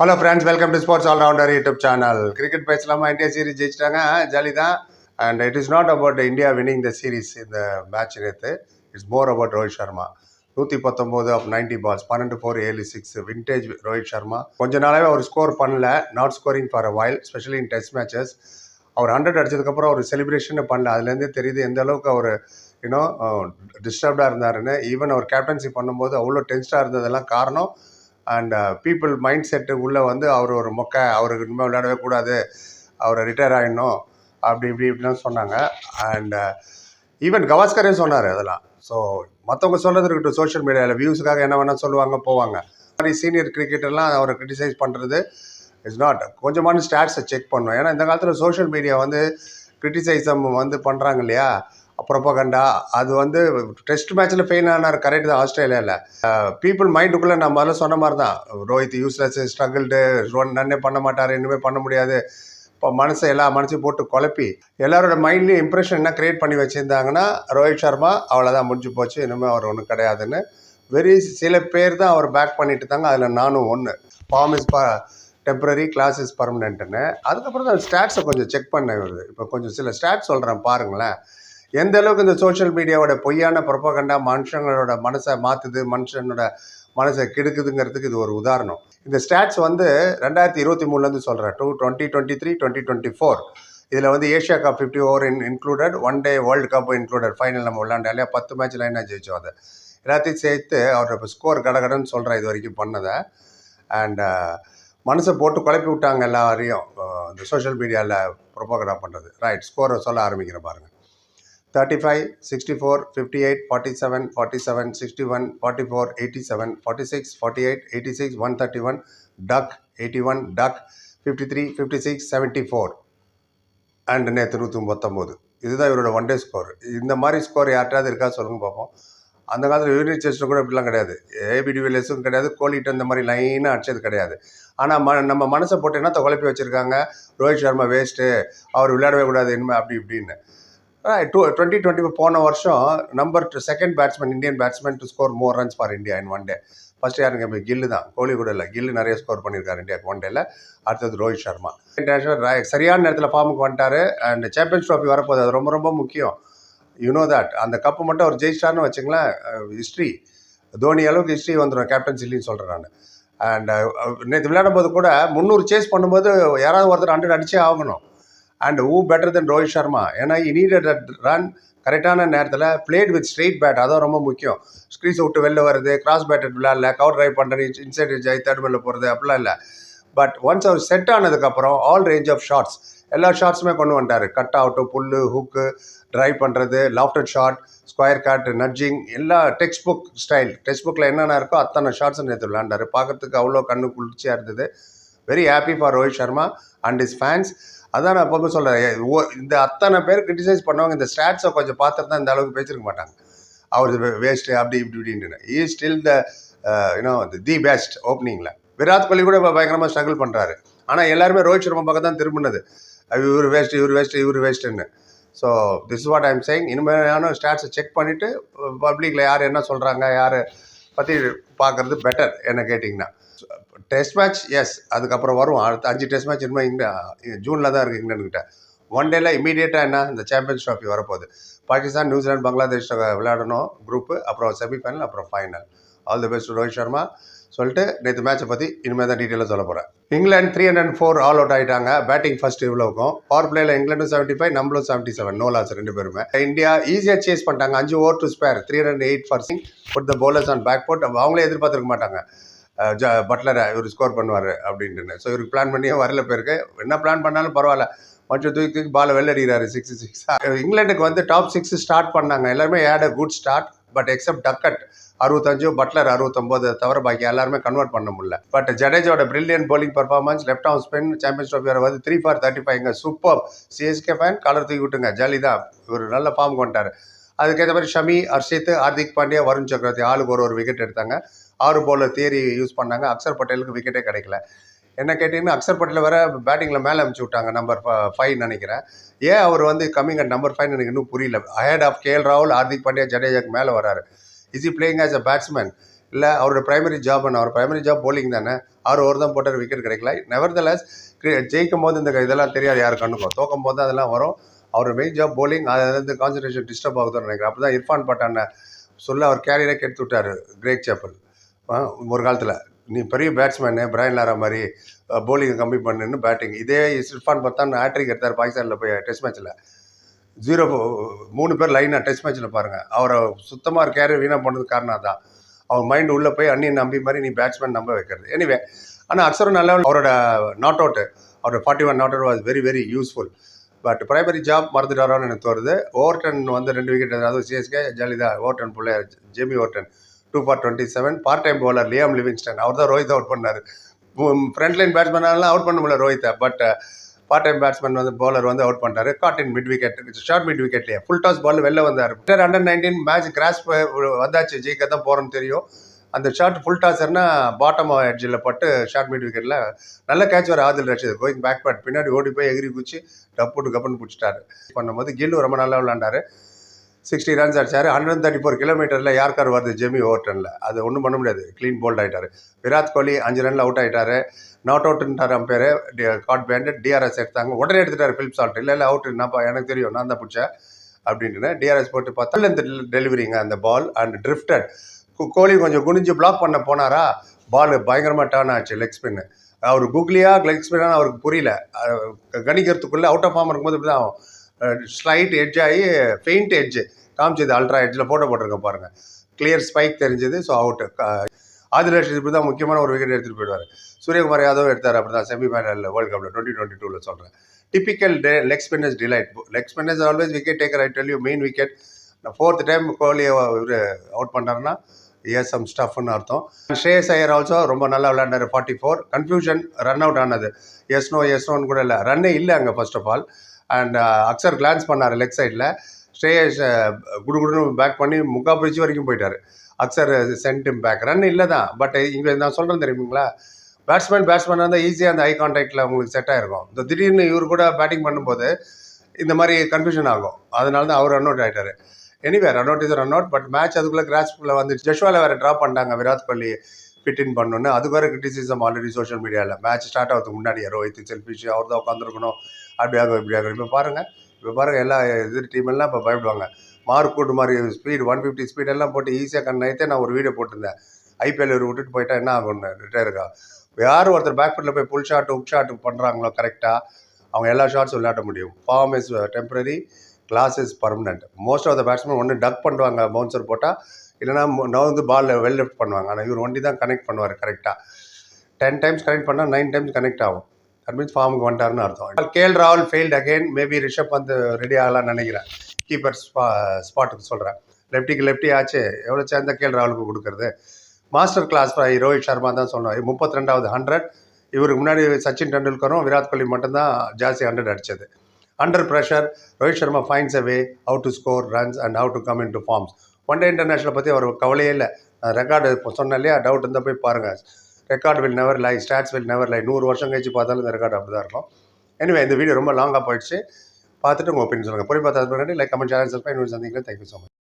Hello friends welcome to sports allrounder YouTube channel cricket பேசலாமா? India series ஜெயிச்சிட்டாங்க. Jolly தான். And it is not about India winning the series இந்த match நேற்று it's more about Rohit Sharma நூற்றி பத்தொம்போது off ninety balls பன்னெண்டு four ஏழு six vintage Rohit Sharma கொஞ்ச நாளாகவே அவர் ஸ்கோர் பண்ணல. Not scoring for a while specially in test matches our hundred அடிச்சதுக்கப்புறம் அவர் செலிப்ரேஷன் பண்ணல. அதுலேருந்தே தெரியுது எந்த அளவுக்கு அவர் இன்னும் டிஸ்டர்ப்டாக இருந்தாருன்னு. ஈவன் அவர் கேப்டன்சி பண்ணும்போது அவ்வளோ டென்ஸ்டாக இருந்ததெல்லாம் காரணம் அண்ட் பீப்புள் மைண்ட் செட்டு உள்ளே வந்து அவர் ஒரு மொக்க அவருக்கு இனிமேல் விளையாடவே கூடாது அவரை ரிட்டையர் ஆகிடணும் அப்படி இப்படி இப்படிலாம் சொன்னாங்க. அண்டு ஈவன் uh, கவாஸ்கரே சொன்னார் அதெல்லாம். ஸோ மற்றவங்க சொல்கிறது இருக்கட்டும் சோஷியல் மீடியாவில் வியூஸுக்காக என்ன வேணால் சொல்லுவாங்க போவாங்க. மாதிரி சீனியர் கிரிக்கெட்டர்லாம் அவரை கிரிட்டிசைஸ் பண்ணுறது இஸ் நாட் கொஞ்சமான ஸ்டாட்ஸை செக் பண்ணும் ஏன்னா இந்த காலத்தில் சோஷியல் மீடியா வந்து கிரிட்டிசைசம் வந்து பண்ணுறாங்க இல்லையா? ப்ரொபகண்டா அது வந்து டெஸ்ட் மேட்ச்சில் ஃபெயில் ஆனார் கரெக்ட் தான் ஆஸ்திரேலியாவில் பீப்புள் மைண்டுக்குள்ளே நான் முதல்ல சொன்ன மாதிரி தான். ரோஹித் யூஸ்லெஸ் ஸ்ட்ரகிள்டு நன்னே பண்ண மாட்டார் இன்னுமே பண்ண முடியாது. இப்போ மனசை எல்லா மனசையும் போட்டு குழப்பி எல்லாரோட மைண்ட்லேயும் இம்ப்ரெஷன் என்ன க்ரியேட் பண்ணி வச்சுருந்தாங்கன்னா ரோஹித் சர்மா அவ்வளோதான் முடிஞ்சு போச்சு இனிமேல் அவர் ஒன்றும் கிடையாதுன்னு. வெரி சில பேர் தான் அவர் பேக் பண்ணிட்டு தாங்க அதில் நானும் ஒன்று ஃபார்ம் இஸ் ப டெம்பரரி கிளாஸ் இஸ் பர்மனெண்ட்டுன்னு அதுக்கப்புறம் தான் ஸ்டாட்ஸை கொஞ்சம் செக் பண்ணேன் இப்போ கொஞ்சம் சில ஸ்டாட்ஸ் சொல்கிறேன் பாருங்களேன். எந்த அளவுக்கு இந்த சோஷியல் மீடியாவோட பொய்யான புறப்பகண்டா மனுஷங்களோட மனசை மாற்றுது மனுஷனோட மனசை கெடுக்குதுங்கிறதுக்கு இது ஒரு உதாரணம். இந்த ஸ்டாட்ஸ் வந்து ரெண்டாயிரத்தி இருபத்தி மூணுலேருந்து சொல்கிறேன் two twenty twenty three twenty twenty four இதில் வந்து Asia cup fifty over in included one day world cup included final நம்ம விளாண்டாலே பத்து மேட்ச் லைனாக ஜெயிச்சோம் அதை. எல்லாத்தையும் சேர்த்து அவர் ஸ்கோர் கடகடன்னு சொல்கிறேன் இது வரைக்கும் பண்ணதை. அண்ட் uh, மனசை போட்டு குழப்பி விட்டாங்க எல்லாரையும் uh, இந்த சோஷியல் மீடியாவில் ப்ரொபோகடா பண்ணுறது ரைட் ஸ்கோரை சொல்ல ஆரம்பிக்கிறேன் பாருங்கள் thirty five sixty four fifty eight forty seven forty seven sixty one forty four eighty seven forty six forty eight eighty six one thirty one duck eighty one duck fifty three fifty six seventy four and நேற்று நூற்றி பத்தொம்போது இதுதான் இவரோட one day score இந்த மாதிரி score யார்ட்டாவது இருக்கா சொல்லுங்க பார்ப்போம் அந்த காலத்தில் யூனிட் செஸ்ட்டில் கூட இப்படிலாம் கிடையாது. ஏபி கிடையாது. கோலிட்டு இந்த மாதிரி லைனாக அடிச்சது கிடையாது. ஆனால் ம நம்ம மனசை போட்டு என்னத்தை குழப்பி வச்சுருக்காங்க? ரோஹித் சர்மா வேஸ்ட்டு அவர் விளையாடவே கூடாது இனிமேல் அப்படி இப்படின்னு. டூ டுவெண்ட்டி டுவெண்ட்டி போன வருஷம் number two second batsman Indian batsman to score more runs for India in one day first யாருங்க? இப்போ கில்லு தான். கோலி கூட இல்லை. கில்லு நிறைய ஸ்கோர் பண்ணியிருக்காரு இந்தியாவுக்கு ஒன் டேல அடுத்தது ரோஹித் சர்மா. இன்டர்நேஷனல் சரியான நேரத்தில் ஃபார்முக்கு வந்துட்டார். அண்ட் சாம்பியன்ஸ் ட்ராஃபி வரப்போகுது. அது ரொம்ப ரொம்ப முக்கியம். யூனோ தட் அந்த கப்பு மட்டும் அவர் ஜெயிச்சிட்டார்னு வச்சுங்களேன் ஹிஸ்ட்ரி தோனி அளவுக்கு ஹிஸ்ட்ரி வந்துடும் கேப்டன்சிலின்னு சொல்கிறேன் நான். அண்ட் நேற்று விளையாடும் போது கூட முந்நூறு சேஸ் பண்ணும்போது யாராவது ஒருத்தர் ஹண்ட்ரட் அடிச்சே ஆகணும். And who better than Rohit Sharma ஏன்னா நீடட் ரன் கரெக்டான நேரத்தில் பிளேட் வித் ஸ்ட்ரெயிட் பேட் அதான் ரொம்ப முக்கியம். ஸ்க்ரீஸ் விட்டு வெளில வருது கிராஸ் பேட்டட் விளையாடல கவர் ட்ரைவ் பண்ணுறது இன்சைட் ஜெய் தேர்ட் மேல போகிறது அப்படிலாம் இல்லை. பட் ஒன்ஸ் அவர் செட் ஆனதுக்கப்புறம் ஆல் ரேஞ்ச் ஆஃப் ஷார்ட்ஸ் எல்லா ஷார்ட்ஸுமே கொண்டு வந்துட்டார். Cut out pull hook drive பண்ணுறது lofted shot square cut nudging எல்லா டெக்ஸ்ட் புக் ஸ்டைல் டெக்ஸ்ட் புக்கில் என்னென்ன இருக்கோ அத்தனை ஷாட்ஸ் நேற்று விளாண்டார் பார்க்கறதுக்கு அவ்வளோ கண்ணு குளிர்ச்சியாக இருந்தது. Very happy for Rohit Sharma and his fans அதான் நான் எப்பவுமே சொல்கிறேன் இந்த அத்தனை பேர் கிரிட்டிசைஸ் பண்ணுவாங்க இந்த ஸ்டாட்ஸை கொஞ்சம் பார்த்துட்டு தான் இந்த அளவுக்கு பேசியிருக்க மாட்டாங்க. அவர் வேஸ்ட்டு அப்படி இப்படி இப்படின்னு he still the you know the best ஓப்பனிங்கில் விராட் கோலி கூட இப்போ பயங்கரமாக ஸ்ட்ரகிள் பண்ணுறாரு ஆனால் எல்லாருமே ரோஹித் சர்மா பக்கம் தான் திரும்பினது. இவர் வேஸ்ட் இவர் வேஸ்ட் இவர் வேஸ்ட்டுன்னு so this what I'm saying இனிமேலான ஸ்டாட்ஸை செக் பண்ணிவிட்டு பப்ளிக்கில் யார் என்ன சொல்கிறாங்க யார் பற்றி பார்க்குறது பெட்டர் என்ன கேட்டிங்கன்னா. டெஸ்ட் மேட்ச் எஸ் அதுக்கப்புறம் வரும். அடுத்த அஞ்சு டெஸ்ட் மேட்ச் இனிமேல் இங்கே ஜூனில் தான் இருக்குது இங்கிலாந்துக்கிட்ட. ஒன் டேல இமீடியட்டாக என்ன? இந்த சாம்பியன்ஸ் ட்ராஃபி வரப்போகுது. பாகிஸ்தான் நியூசிலாந்து பங்களாதேஷ் விளையாடணும் குரூப்பு அப்புறம் செமிஃபைனல் அப்புறம் final all the best Rohit Sharma சொல்லிட்டு நேற்று மேட்சை பற்றி இனிமேல் தான் டீட்டெயிலாக சொல்ல போகிறேன் England three hundred four all out ஆகிட்டாங்க பேட்டிங் ஃபர்ஸ்ட் இவ்வளோக்கும் பவர் பிளேயில் இங்கிலாந்து செவன்ட்டி ஃபைவ் நம்மளும் செவன்ட்டி செவன் நோ லாஸ் ரெண்டு பேருமே. இந்தியா ஈஸியாக சேஸ் பண்ணிட்டாங்க. அஞ்சு over to spare three hundred eight for put the bowlers on back foot அவங்களே எதிர்பார்த்துருக்க மாட்டாங்க. ஜ பட்லரை இவர் ஸ்கோர் பண்ணுவார் அப்படின்ட்டு ஸோ இவருக்கு பிளான் பண்ணியே வரல பேருக்கு என்ன பிளான் பண்ணாலும் பரவாயில்ல. மற்ற தூக்கி தூக்கி பாலை வெள்ளடிக்கிறாரு சிக்ஸ் சிக்ஸ் இங்கிலாண்டுக்கு வந்து டாப் சிக்ஸ் ஸ்டார்ட் பண்ணாங்க. எல்லாருமே at a good start but except Duckett அறுபத்தஞ்சு பட்லர் அறுபத்தொம்போது தவிர பாக்கி எல்லாருமே கன்வெர்ட் பண்ண முடியல. But ஜடேஜோட brilliant bowling performance left off spin champions trophy வர வந்து த்ரீ ஃபார் தேர்ட்டி ஃபைவ்ங்க சூப்பர் சிஎஸ்கே ஃபேன் கலர் தூக்கி விட்டுங்க ஜாலி தான் இவர் நல்ல ஃபார்ம் கொண்டார். அதுக்கேற்ற மாதிரி ஷமி ஹர்ஷித் ஹார்திக் பாண்டியா வருண் சக்கரவர்த்தி ஆளுக்கு ஒரு ஒரு விக்கெட் எடுத்தாங்க. ஆறு போல தேரி யூஸ் பண்ணாங்க. அக்சர் பட்டேலுக்கு விக்கெட்டே கிடைக்கல. என்ன கேட்டிங்கன்னா அக்சர் பட்டேல் வர பேட்டிங்கில் மேலே அமுச்சு விட்டாங்க நம்பர் ஃபைவ் நினைக்கிறேன். ஏன் அவர் வந்து கம்மிங் அட் நம்பர் ஃபைவ் எனக்கு இன்னும் புரியல. அஹெட் ஆஃப் கேஎல் ராகுல் ஹார்திக் பாண்டியா ஜடேஜாக்கு மேலே வராரு. Is he playing as a batsman இல்லை அவரோட பிரைமரி ஜாப் அவர் பிரைமரி ஜாப் போலிங் தானே? ஆறு ஓவர் தான் போட்டார் விக்கெட் கிடைக்கல. நெவர்தலஸ் ஜெயிக்கும் போது இந்த இதெல்லாம் தெரியாது யார் கண்ணுக்கும் தோக்கும் போது தான் அதெல்லாம் வரும். அவர் மெயின் ஜாப் போலிங் அது வந்து கான்சன்ட்ரேஷன் டிஸ்டர்ப் ஆகுதுன்னு நினைக்கிறேன். அப்போ தான் இர்ஃபான் பட்டான சொல்ல அவர் கேரியரே கெடுத்து விட்டார் கிரேக் சேப்பல் ஒரு காலத்தில். நீ பெரிய பேட்ஸ்மேனு பிரைன் லாரா மாதிரி போலிங் கம்மி பண்ணுன்னு பேட்டிங் இதே இர்ஃபான் பத்தான் ஹேட்ரிக் எடுத்தார் பாகிஸ்தானில் போய் டெஸ்ட் மேட்ச்சில் ஜீரோ மூணு பேர் லைனாக டெஸ்ட் மேட்ச்சில் பாருங்கள் அவரை சுத்தமாக கேரியர் வீணாக பண்ணது காரணம் தான் அவர் மைண்ட் உள்ளே போய் அண்ணியை நம்பி மாதிரி நீ பேட்ஸ்மேன் நம்ப வைக்கிறது. எனிவே ஆனால் அக்சரும் நல்ல அவரோட நாட் அவுட்டு அவரோட forty one not out was very very useful but primary job மறந்துட்டாரான்னு எனக்கு தோணுது. ஓவர்டன் வந்து ரெண்டு விக்கெட் அதாவது CSK ஜலிதா. Overton Pillaiyar Jamie Overton two for twenty seven part time bowler Liam Livingstone அவர் தான் ரோஹித் அவுட் பண்ணார் ஃப்ரண்ட் லைன் பேட்ஸ்மேனாலாம் out பண்ண முடியல ரோஹித்தை பட் பார்ட் டைம் பேட்ஸ்மேன் வந்து பவுலர் வந்து அவுட் பண்ணிட்டாரு. Caught in mid wicket short mid விக்கெட்லேயே full toss ball வெளில வந்தார். அண்டர் நைன்டீன் மேட்ச் கிராஸ் வந்தாச்சு. ஜெயிக்க தான் போகிறோன்னு தெரியும். அந்த ஷார்ட் ஃபுல் டாஸர்னா பாட்டம் எட்ஜில் பட்டு ஷார்ட் மிட் விக்கெட்டில் நல்ல கேட்ச் வர ஆதில் ரஷீத். கோயிங் பேக் பேட் பின்னாடி ஓடி போய் எகிரி குச்சி டப்புட்டு கப்புன்னு பிடிச்சிட்டாரு. பண்ணும்போது கில்லு ரொம்ப நல்லா விளாண்டாரு சிக்ஸ்டி ரன்ஸ் அடித்தார் ஹண்ட்ரட் தேர்ட்டி ஃபோர் கிலோமீட்டரில் யார்கார் வருது? ஜெமி ஓவர்டனில். அது ஒன்றும் பண்ண முடியாது. க்ளீன் போல்ட் ஆகிட்டார் விராட் கோலி அஞ்சு ரனில் அவுட் ஆகிட்டார் நாட் அவுட்ன்ட்டார் அம்பேர் காட் பேண்ட் டிஆர்எஸ் எடுத்தாங்க. உடனே எடுத்துட்டார் ஃபிலிப் சால்ட் இல்லை இல்லை அவுட் என்னப்பா எனக்கு தெரியும். நான் தான் பிடிச்சேன். அப்படின்ட்டு டிஆர்எஸ் போட்டு பார்த்தா இந்த டெலிவரிங்க அந்த பால் அண்ட் ட்ரிஃப்டட் கோலி கொஞ்சம் குனிஞ்சு பிளாக் பண்ண போனாரா? பால் பயங்கரமாக டர்ன் ஆச்சு லெக் ஸ்பின்னு அவர் குக்லியா லெக் ஸ்பின்னான்னு அவருக்கு புரியல. கணிக்கிறதுக்குள்ளே அவுட் ஆஃப் ஃபார்ம் இருக்கும்போது இப்படி தான் ஆகும். ஸ்லைட் எட்ஜ் ஆகி ஃபெயிண்ட் எட்ஜ் காமிச்சது அல்ட்ரா எட்ஜில் ஃபோட்டோ போட்டிருக்கேன் பாருங்கள் கிளியர் ஸ்பைக் தெரிஞ்சது ஸோ அவுட்டு ஆதில் ரஷ் இப்படி தான் முக்கியமான ஒரு விக்கெட் எடுத்துகிட்டு போயிடுவார். சூரியகுமார் யாதவ் எடுத்தார் அப்படி தான் செமிஃபைனலில் வேர்ல்டு கப்பில் டுவெண்ட்டி டுவெண்ட்டி டூவில் சொல்கிறேன் typical the leg spinners delight leg spinners always wicket taker I tell you main wicket fourth time கோலியை இவர் அவுட் பண்ணாருன்னா ஏஸ் சம் ஸ்டஃப்னு அர்த்தம். ஷேஸ் ஐயர் ஆல்சோ ரொம்ப நல்லா விளையாண்டார் forty four confusion run out ஆனது எஸ் நோ எஸ் நோன்னு கூட இல்லை. ரன்னே இல்லை அங்கே first of all and Axar glance பண்ணார் லெக் சைடில் ஸ்ரேயஸ் குடுகுடுன்னு பேக் பண்ணி முக்கால் பிரிச்சு வரைக்கும் போயிட்டார். அக்சர் சென்டிம் பேக் ரன் இல்லை தான். பட் uh, இங்கே நான் சொல்கிறேன் தெரியுங்களா? பேட்ஸ்மேன் பேட்ஸ்மேன் இருந்தால் ஈஸியாக அந்த ஐ கான்டாக்டில் உங்களுக்கு செட் ஆகிருக்கும் இந்த திடீர்னு இவர் கூட பேட்டிங் பண்ணும்போது இந்த மாதிரி கன்ஃபியூஷன் ஆகும். அதனால தான் அவர் ரன் அவுட் ஆகிட்டார் anyway run out is run out but match அதுக்குள்ளே கிராஸ்பில் வந்து ஜஷ்வால வேறு ட்ராப் பண்ணிட்டாங்க விராட் கோலி ஃபிட்டின் இன் பண்ணணுன்னு அது வேறு கிரிட்டிசிசம் ஆல்ரெடி சோஷியல் மீடியாவில் மேட்ச் ஸ்டார்ட் ஆகிறதுக்கு முன்னாடி ரோஹித் செல்ஃபிஷ் அவர் தான் உட்காந்துருக்கணும் அப்படி ஆகும் இப்படி ஆகும் இப்போ பாருங்கள் இப்போ பாருங்கள் எல்லா இது டீமெல்லாம் இப்போ பயப்படுவாங்க. மார்க் கூட்டு மாதிரி ஸ்பீடு ஒன் ஃபிஃப்டி ஸ்பீட் எல்லாம் போட்டு ஈஸியாக கண் நைத்தே நான் ஒரு வீடியோ போட்டிருந்தேன். ஐபிஎல் இவர் விட்டுட்டு போயிட்டா என்ன ஆகும்னு ரிட்டையருக்கா யார் ஒருத்தர் பேக் ஃபுட்டில் போய் புல் ஷாட் உக் ஷாட் பண்ணுறாங்களோ கரெக்டாக அவங்க எல்லா ஷாட்ஸும் விளையாட முடியும். Form is temporary class is permanent most of the batsman ஒன்று டக் பண்ணுவாங்க பவுன்சர் போட்டால் இல்லைனா வந்து பாலில் வெல் லெஃப்ட் பண்ணுவாங்க. ஆனால் இவர் ஒண்டி தான் கனெக்ட் பண்ணுவார் கரெக்டாக டென் டைம்ஸ் கனெக்ட் பண்ணால் நைன் டைம்ஸ் கனெக்ட் ஆகும். தட் மீன்ஸ் ஃபார்முக்கு வந்துட்டார்னு அர்த்தம். கேஎல் ராகுல் ஃபெயில்ட் அகெயின் மேபி ரிஷப் வந்து ரெடி ஆகலாம்னு நினைக்கிறேன். கீப்பர் ஸ்பா ஸ்பாட்டுக்கு சொல்கிறேன் லெஃப்டிக்கு லெஃப்டி ஆச்சு. எவ்வளோ சேர்ந்த கேஎல் ராகுலுக்கு கொடுக்குறது? மாஸ்டர் கிளாஸ் ரோஹித் சர்மா தான் சொன்னோம். முப்பத்தி ரெண்டாவது ஹண்ட்ரட் இவருக்கு முன்னாடி சச்சின் டெண்டுல்கரும் விராட் கோலி மட்டும்தான் ஜாஸ்தி ஹண்ட்ரட் அடித்தது under pressure Rohit Sharma finds away how to score runs and how to come in to forms one day international பற்றி அவர் கவலையே இல்லை. ரெக்கார்டு இப்போ சொன்னேன் இல்லையா? டவுட் இருந்தால் போய் பாருங்கள் record will never lie stats will never lie நூறு வருஷம் கழிச்சு பார்த்தாலும் இந்த ரெக்கார்டு அப்படி தான் இருக்கும். எனவே இந்த வீடியோ ரொம்ப லாங்காக போயிடுச்சு. பார்த்துட்டு உங்கள் ஒப்பீனியன் சொல்லுங்கள் புரிய பார்த்தா லைக் கமெண்ட் சேனல் சப்ஸ்கிரைப் சந்திக்கிறேன் தேங்க்யூ ஸோ மச்